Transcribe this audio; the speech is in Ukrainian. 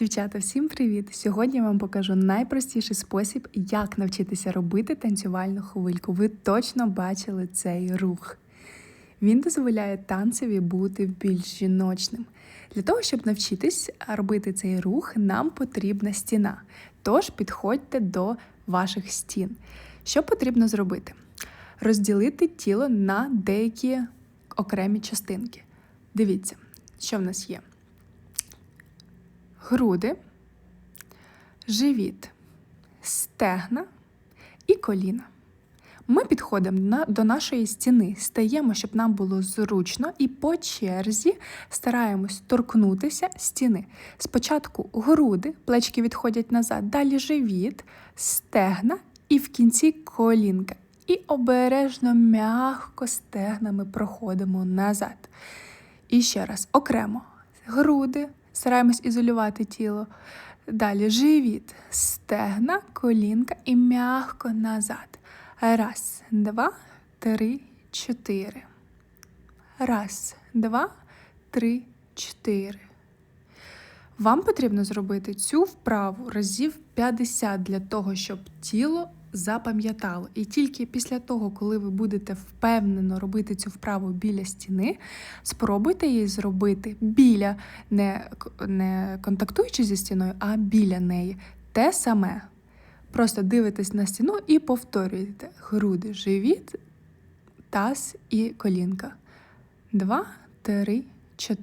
Дівчата, всім привіт! Сьогодні я вам покажу найпростіший спосіб, як навчитися робити танцювальну хвильку. Ви точно бачили цей рух. Він дозволяє танцеві бути більш жіночним. Для того, щоб навчитись робити цей рух, нам потрібна стіна. Тож підходьте до ваших стін. Що потрібно зробити? Розділити тіло на деякі окремі частинки. Дивіться, що в нас є груди, живіт, стегна і коліна. Ми підходимо до нашої стіни, стаємо, щоб нам було зручно, і по черзі стараємось торкнутися стіни. Спочатку груди, плечки відходять назад, далі живіт, стегна і в кінці колінка. І обережно, м'яко стегнами проходимо назад. І ще раз окремо груди, стараємось ізолювати тіло. Далі живіт, стегна, колінка і м'яко назад. Раз, два, три, чотири. Раз, два, три, чотири. Вам потрібно зробити цю вправу разів 50 для того, щоб тіло запам'ятало. І тільки після того, коли ви будете впевнено робити цю вправу біля стіни, спробуйте її зробити біля, не, не контактуючи зі стіною, а біля неї. Те саме. Просто дивитесь на стіну і повторюєте груди, живіт, таз і колінка. Два, три, чотири.